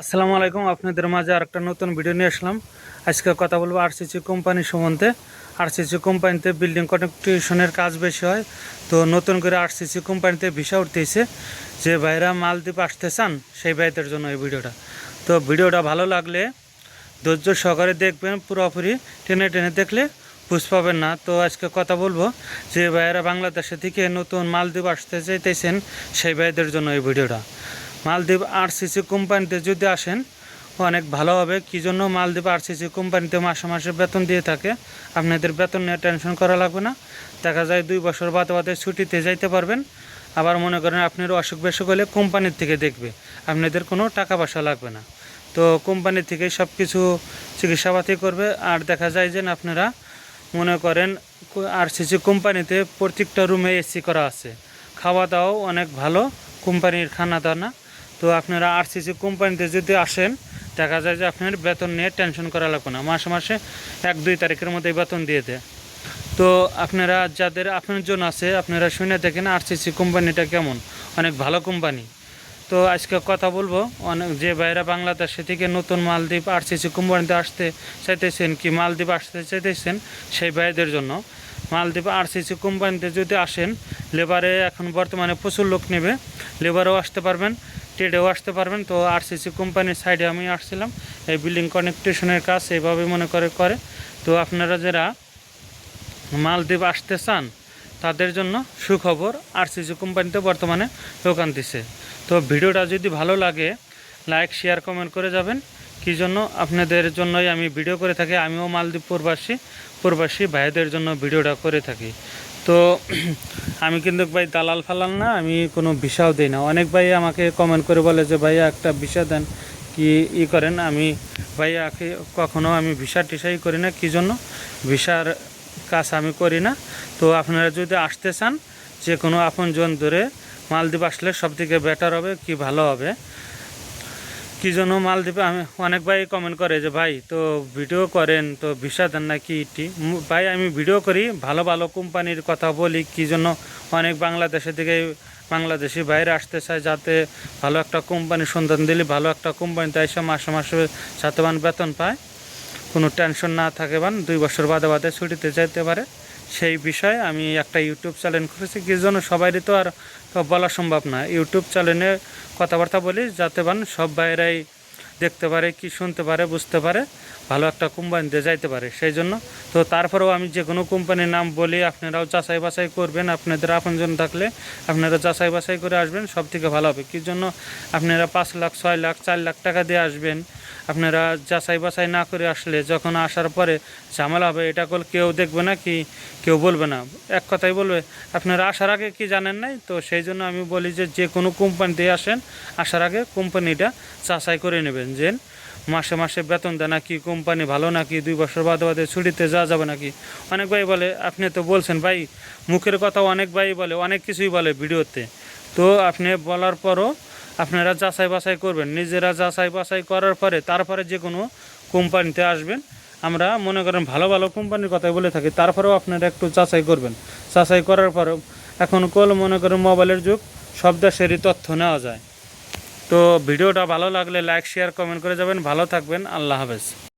আসসালামু আলাইকুম, আপনাদের মাঝে আরেকটা নতুন ভিডিও নিয়ে আসলাম। আজকে কথা বলব আরসিসি কোম্পানি সম্বন্ধে। আরসিসি কোম্পানিতে বিল্ডিং কনস্ট্রাকশনের কাজ বেশি হয়, তো নতুন করে আরসিসি কোম্পানিতে ভিসা উঠতেছে। যে ভাইরা মালদ্বীপ আসতে চান, সেই ভাইদের জন্য এই ভিডিওটা তো ভিডিওটা ভালো লাগলে ধৈর্য সহকারে দেখবেন, পুরোপুরি টেনে টেনে দেখলে বুঝ পাবেন না। তো আজকে কথা বলব, যে ভাইয়েরা বাংলাদেশে থেকে নতুন মালদ্বীপ আসতে চাইতেছেন, সেই ভাইদের জন্য এই ভিডিওটা মালদ্বীপ আরসিসি কোম্পানিতে যদি আসেন, অনেক ভালো হবে। কী জন্য মালদ্বীপ আরসিসি কোম্পানিতে মাসে মাসে বেতন দিয়ে থাকে? আপনাদের বেতন নিয়ে টেনশন করা লাগবে না। দেখা যায় দুই বছর বাদে বাদে ছুটিতে যাইতে পারবেন। আবার মনে করেন আপনার অসুখ বিসুখ হলে কোম্পানির থেকে দেখবে। আপনাদের কোনো টাকা পয়সা লাগবে না। তো কোম্পানি থেকে সব কিছু চিকিৎসাপাতি করবে। আর দেখা যায় যে আপনারা মনে করেন আরসিসি কোম্পানিতে প্রত্যেকটা রুমে এসি করা আছে। খাওয়া দাওয়াও অনেক ভালো। কোম্পানির খানা দানা তো আপনারা আরসিসি কোম্পানিতে যদি আসেন, দেখা যায় যে আপনার বেতন নিয়ে টেনশন করা লাগবে না। মাসে মাসে এক, দুই তারিখের মধ্যে বেতন দিয়ে দেয়। তো আপনারা যাদের, আপনার জন্য আছে, আপনারা শুনে দেখেন আরসিসি কোম্পানিটা কেমন। অনেক ভালো কোম্পানি। তো আজকে কথা বলব, অনেক যে বাইরা বাংলাদেশে থেকে নতুন মালদ্বীপ আরসিসি কোম্পানিতে আসতে চাইতেছেন কি মালদ্বীপ আসতে চাইতেছেন, সেই ভাইদের জন্য। মালদ্বীপ আরসিসি কোম্পানিতে যদি আসেন, লেবারে এখন বর্তমানে প্রচুর লোক নেবে, লেবারও আসতে পারবেন। ট্রেডেও আসতে পারবেন। তো আরসিসি কোম্পানির সাইডে আমি আসছিলাম। এই বিল্ডিং কানেকটেশনের কাজ এভাবে মনে করে করে। তো আপনারা যারা মালদ্বীপ আসতে চান, তাদের জন্য সুখবর আরসিসি কোম্পানিতে বর্তমানে দোকান দিছে। তো ভিডিওটা যদি ভালো লাগে লাইক শেয়ার কমেন্ট করে যাবেন। কী জন্য? আপনাদের জন্যই আমি ভিডিও করে থাকি। আমিও মালদ্বীপ প্রবাসী প্রবাসী ভাইদের জন্য ভিডিওটা করে থাকি। তো আমি কিন্তু ভাই দালাল ফালাল না, আমি কোনো ভিসাও দিই না। অনেক ভাই আমাকে কমেন্ট করে বলে যে, ভাইয়া একটা ভিসা দেন। কি ই করেন, আমি ভাইয়াকে কখনো আমি ভিসা টিসাই করি না, কী জন্য? ভিসার কাজ আমি করি না। তো আপনারা যদি আসতে চান যে কোনো আপনজন ধরে মালদ্বীপ আসলে সব থেকে বেটার হবে, কি ভালো হবে? কী জন্য মালদ্বীপে আমি অনেক ভাই কমেন্ট করে যে, ভাই, তো ভিডিও করেন, তো ভিসা দেন না কি ভাই, আমি ভিডিও করি, ভালো ভালো কোম্পানির কথা বলি, কী জন্য অনেক বাংলাদেশের থেকে বাংলাদেশি বাইরে আসতে চায় যাতে ভালো একটা কোম্পানির সন্ধান দিলে ভালো একটা কোম্পানিতে এসে মাসে মাসে যাতে বান বেতন পায়। কোনো টেনশন না থাকে, বান, দুই বছর বাদে বাদে ছুটিতে যেতে পারে। সেই বিষয়ে আমি একটা ইউটিউব চ্যানেল খুলেছি। কি জন্য সবারই তো আর বলা সম্ভব না। ইউটিউব চ্যানেলে কথাবার্তা বলি, যাতে বান সব বাইরাই দেখতে পারে, কি শুনতে পারে, বুঝতে পারে, ভালো একটা কোম্পানিতে যাইতে পারে। সেই জন্য তো তারপরেও আমি যে কোনো কোম্পানির নাম বলি, আপনারাও যাচাই বাছাই করবেন। আপনাদের আপনজন থাকলে আপনারা যাচাই বাছাই করে আসবেন সব থেকে ভালো হবে। কি জন্য আপনারা পাঁচ লাখ, ছয় লাখ, চার লাখ টাকা দিয়ে আসবেন? আপনারা যাচাই বাছাই না করে আসলে যখন আসার পরে ঝামেলা হবে, এটা কল কেউ দেখবে না কি কেউ বলবে না। এক কথাই বলবে, আপনারা আসার আগে কি জানেন নাই? তো সেই জন্য আমি বলি যে যে কোনো কোম্পানিতে আসেন, আসার আগে কোম্পানিটা যাচাই করে নেবেন যে, মাসে মাসে বেতন দেয় নাকি কোম্পানি ভালো নাকি, দুই বছর বাদে বাদে ছুটিতে যাওয়া যাবে নাকি? অনেক ভাই বলে, আপনি তো বলছেন ভাই, মুখের কথা অনেক ভাই বলে, অনেক কিছুই বলে ভিডিওতে। তো আপনি বলার পরও আপনারা যাচাই বাছাই করবেন। নিজেরা যাচাই বাছাই করার পরে তারপরে যে কোনো কোম্পানিতে আসবেন। আমরা মনে করেন ভালো ভালো কোম্পানির কথাই বলে থাকি, তারপরেও আপনারা একটু যাচাই করবেন। যাচাই করার পরে এখন কল মনে করেন মোবাইলের যুগ, সব দেশেরই তথ্য নেওয়া যায়। তো ভিডিওটা ভালো লাগলে লাইক শেয়ার কমেন্ট করে যাবেন। ভালো থাকবেন। আল্লাহ হাফেজ।